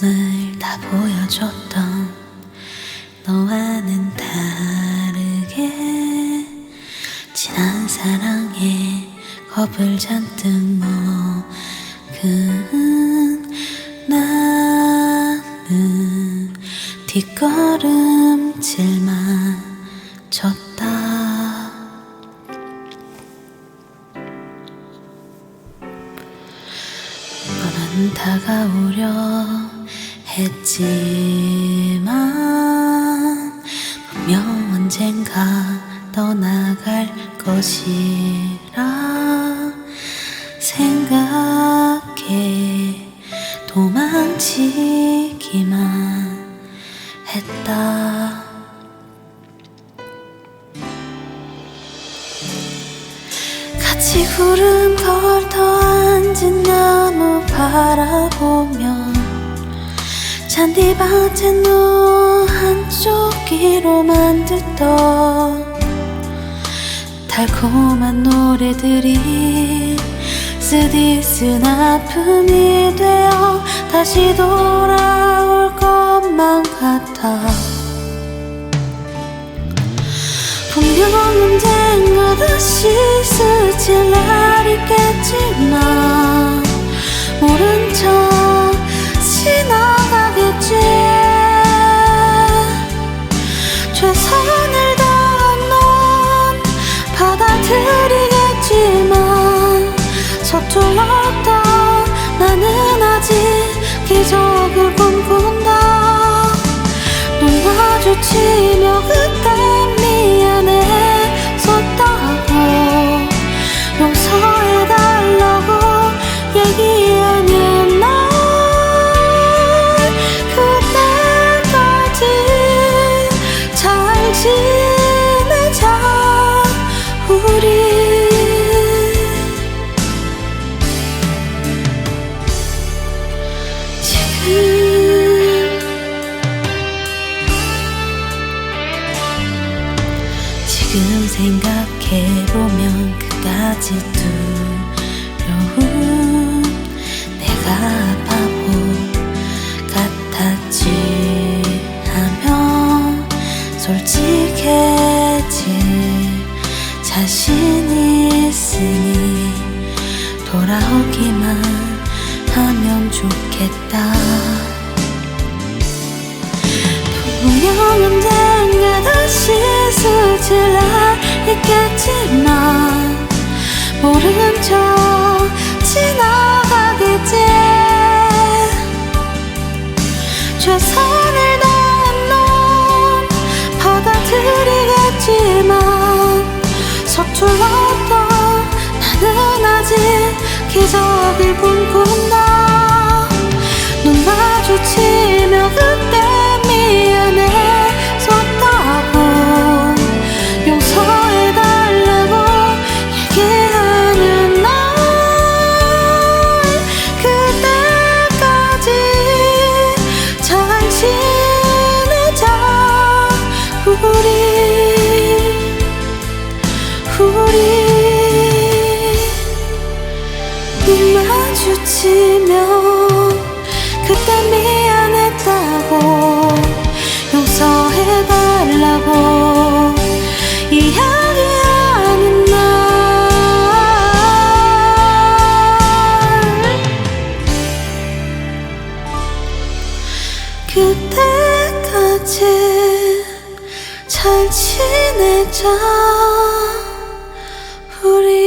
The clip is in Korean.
늘 다 보여줬던 너와는 다르게 지난 사랑에 겁을 잔뜩 먹은 나는 뒷걸음질만 쳤다. 너는 다가오려 했지만 분명 언젠가 떠나갈 것이라 생각해 도망치기만 했다. 같이 구름 걸터 앉은 나 잔디밭에 누워 한쪽이로만 듣던 달콤한 노래들이 쓰디쓴 아픔이 되어 다시 돌아올 것만 같아. 분명 언젠 서툴렀던 나는 아직 기적을 꿈꾼다. 눈 마주치며 지금 생각해보면 그까지 두려운 내가 바보 같았지 하면 솔직해질 자신 있으니 돌아오기만 하면 좋겠다. 언젠가 다시 날 있겠지만 모른 척 지나가겠지. 최선을 우리 우리. 눈 마주치면 그때 미안했다고 용서해달라고. 이야기하는 날. 그때 잘 지내자. 우리